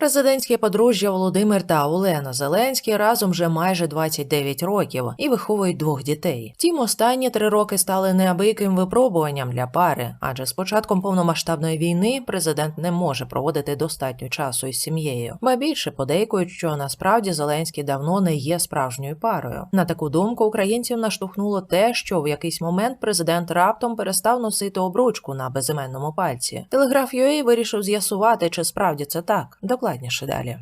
Президентське подружжя Володимир та Олена Зеленські разом вже майже 29 років і виховують двох дітей. Втім, останні три роки стали неабияким випробуванням для пари, адже з початком повномасштабної війни президент не може проводити достатньо часу із сім'єю. Ба більше подейкують, що насправді Зеленський давно не є справжньою парою. На таку думку українців наштовхнуло те, що в якийсь момент президент раптом перестав носити обручку на безіменному пальці. Телеграф UA вирішив з'ясувати, чи справді це так. Докладніше далі.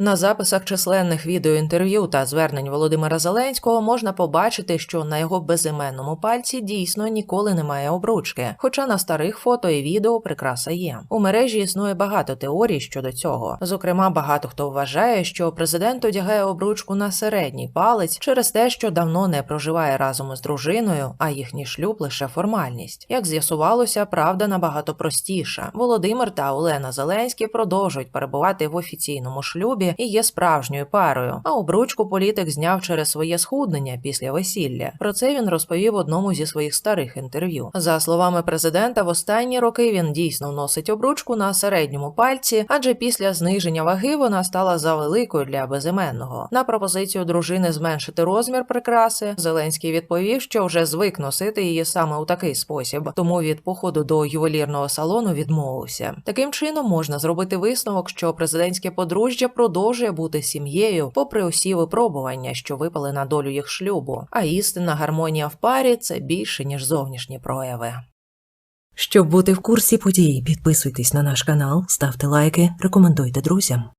На записах численних відеоінтерв'ю та звернень Володимира Зеленського можна побачити, що на його безіменному пальці дійсно ніколи немає обручки, хоча на старих фото і відео прикраса є. У мережі існує багато теорій щодо цього. Зокрема, багато хто вважає, що президент одягає обручку на середній палець через те, що давно не проживає разом із дружиною, а їхній шлюб лише формальність. Як з'ясувалося, правда набагато простіша. Володимир та Олена Зеленські продовжують перебувати в офіційному шлюбі і є справжньою парою. А обручку політик зняв через своє схуднення після весілля. Про це він розповів одному зі своїх старих інтерв'ю. За словами президента, в останні роки він дійсно носить обручку на середньому пальці, адже після зниження ваги вона стала завеликою для безіменного. На пропозицію дружини зменшити розмір прикраси Зеленський відповів, що вже звик носити її саме у такий спосіб, тому від походу до ювелірного салону відмовився. Таким чином можна зробити висновок, що президентське подружжя продовжує бути сім'єю, попри усі випробування, що випали на долю їх шлюбу. А істинна гармонія в парі це більше ніж зовнішні прояви. Щоб бути в курсі подій, підписуйтесь на наш канал, ставте лайки, рекомендуйте друзям.